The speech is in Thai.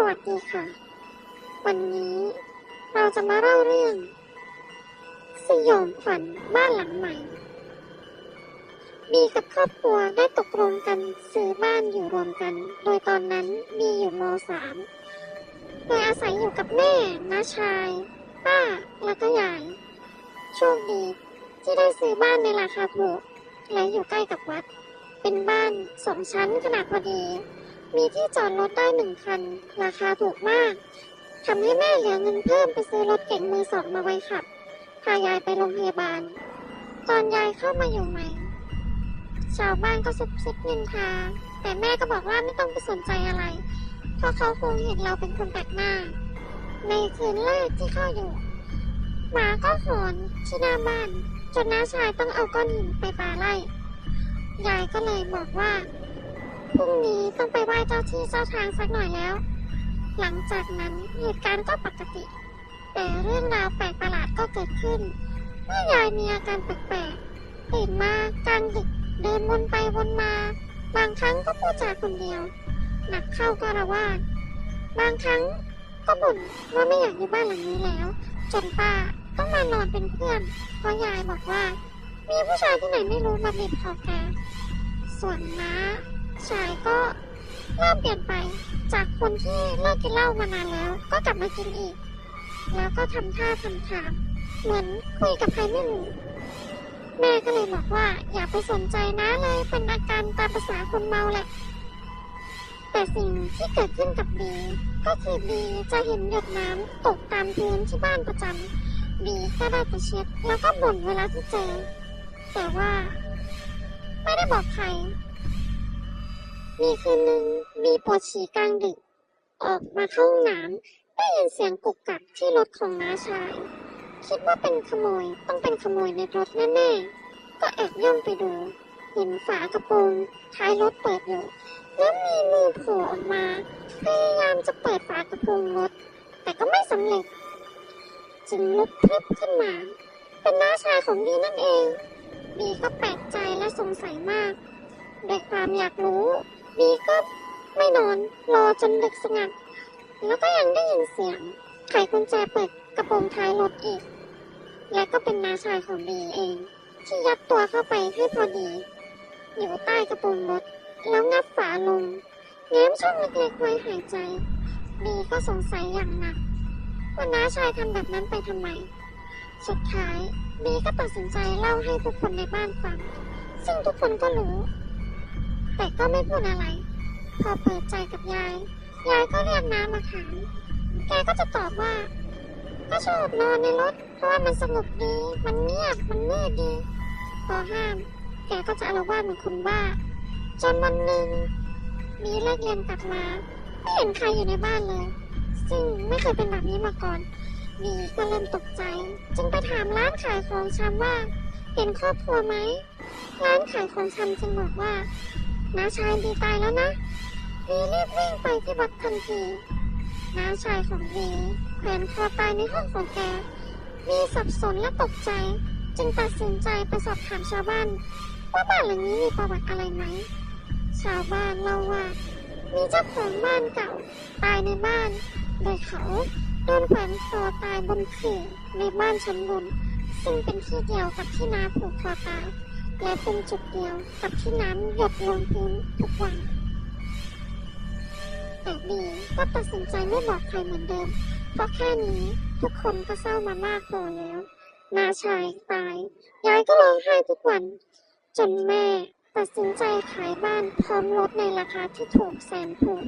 สวัสดีค่ะ วันนี้เราจะมาเล่าเรื่อง สยองขวัญบ้านหลังใหม่ มีกับครอบครัวได้ตกลงกันซื้อบ้านอยู่รวมกัน โดยตอนนั้นมีอยู่มสามโดยอาศัยอยู่กับแม่น้าชาย ป้า แล้วก็ยาย โชคดีที่ได้ซื้อบ้านในราคาถูกและอยู่ใกล้กับวัด เป็นบ้านสองชั้นขนาดพอดี มีที่จอดรถได้หนึ่งคัน ราคาถูกมากทำให้แม่เหลือเงินเพิ่มไปซื้อรถเก๋งมือสองมาไว้ขับ พายายไปโรงพยาบาล ตอนยายเข้ามาอยู่ใหม่ ชาวบ้านก็ซุบซิบนินทา แต่แม่ก็บอกว่าไม่ต้องไปสนใจอะไร เพราะเขาคงเห็นเราเป็นคนแปลกหน้า ในคืนแรกที่เข้าอยู่ หมาก็หอนที่หน้าบ้าน จนน้าชายต้องเอาก้อนหินไปปาไล่ ยายก็เลยบอกว่า พรุ่งนี้ต้องไปไหว้เจ้าที่เจ้าทางสักหน่อยแล้ว หลังจากนั้นเหตุการณ์ก็ปกติ แต่เรื่องราวแปลกประหลาดก็เกิดขึ้นเมื่อยายมีอาการแปลกๆตื่นมากลางดึกเดินวนไปวนมา บางครั้งก็พูดจาคนเดียว หนักเข้าก็ระวาดบางครั้งก็บ่นว่าไม่อยากอยู่บ้านหลังนี้แล้ว จนป้าต้องมานอนเป็นเพื่อนเพราะยายบอกว่า มีผู้ชายที่ไหนไม่รู้มาบีบคอแกส่วนน้า ชายก็เริ่มเปลี่ยนไป จากคนที่เลิกกินเหล้ามานานแล้ว ก็กลับมากินอีก แล้วก็ทำท่าทำทางเหมือนคุยกับใครไม่รู้แม่ก็เลยบอกว่าอย่าไปสนใจนะเลยเป็นอาการตามภาษาคนเมาแหละ แต่สิ่งที่เกิดขึ้นกับบีก็คือบีจะเห็นหยดน้ำตกตามพื้นที่บ้านประจำบีก็ได้แต่เช็ดแล้วก็บ่นเวลาที่เจอ แต่ว่า ไม่ได้บอกใคร มีคืนหนึ่งมีปวดฉี่กลางดึก ออกมาเข้าห้องน้ำได้ยินเสียงกุกกักที่รถของน้าชาย คิดว่าเป็นขโมยต้องเป็นขโมยในรถแน่ๆก็แอบย่องไปดูเห็นฝากระโปรงท้ายรถเปิดอยู่แล้วมีมือโผล่ออกมาพยายามจะเปิดฝากระโปรงรถ แต่ก็ไม่สำเร็จ จึงลุกพรึบขึ้นมา เป็นน้าชายของดีนั่นเองบีก็แปลกใจและสงสัยมากด้วยความอยากรู้ บีก็ไม่นอนรอจนดึกสงัด แล้วก็ยังได้ยินเสียงไขกุญแจเปิดกระโปรงท้ายรถอีก และก็เป็นน้าชายของบีเอง ที่ยัดตัวเข้าไปให้พอดีอยู่ใต้กระโปรงรถแล้วงับฝาลงแง้มช่องเล็กๆไว้หายใจบีก็สงสัยอย่างหนักว่าน้าชายทำแบบนั้นไปทำไม สุดท้ายบีก็ตัดสินใจเล่าให้ทุกคนในบ้านฟัง ซึ่งทุกคนก็รู้ แต่ก็ไม่พูดอะไร พอเปิดใจกับยาย ยายก็เรียกน้ามาถามแกก็จะตอบว่า ก็ชอบนอนในรถ เพราะว่ามันสงบดี มันเงียบ มันมืดดี พอห้าม แกก็จะอาละวาดเหมือนคนบ้า จนวันหนึ่ง มีเลิกเรียนกลับมาไม่เห็นใครอยู่ในบ้านเลย ซึ่งไม่เคยเป็นแบบนี้มาก่อนบีก็เริ่มตกใจ จึงไปถามร้านขายของชำว่าเห็นครอบครัวไหมร้านขายของชำจึงบอกว่า น้าชายบีตายแล้วนะบีรีบวิ่งไปที่วัดทันทีน้าชายของบีแขวนคอตายในห้องของแกบีสับสนและตกใจ จึงตัดสินใจไปสอบถามชาวบ้านว่าบ้านหลังนี้มีประวัติอะไรไหม ชาวบ้านเล่าว่ามีเจ้าของบ้านเก่า ตายในบ้านโดยเขาโดนแขวนคอตายบนขื่อในบ้านชั้นบน ซึ่งเป็นที่เดียวกับที่น้าผูกคอตาย และเป็นจุดเดียวกับที่น้ำหยดลงพื้นทุกวัน แต่บีก็ตัดสินใจไม่บอกใครเหมือนเดิม เพราะแค่นี้ทุกคนก็เศร้ามามากพอแล้วนาชายตายยายก็ร้องไห้ทุกวัน จนแม่ตัดสินใจขายบ้านพร้อมรถในราคาที่ถูกแสนถูก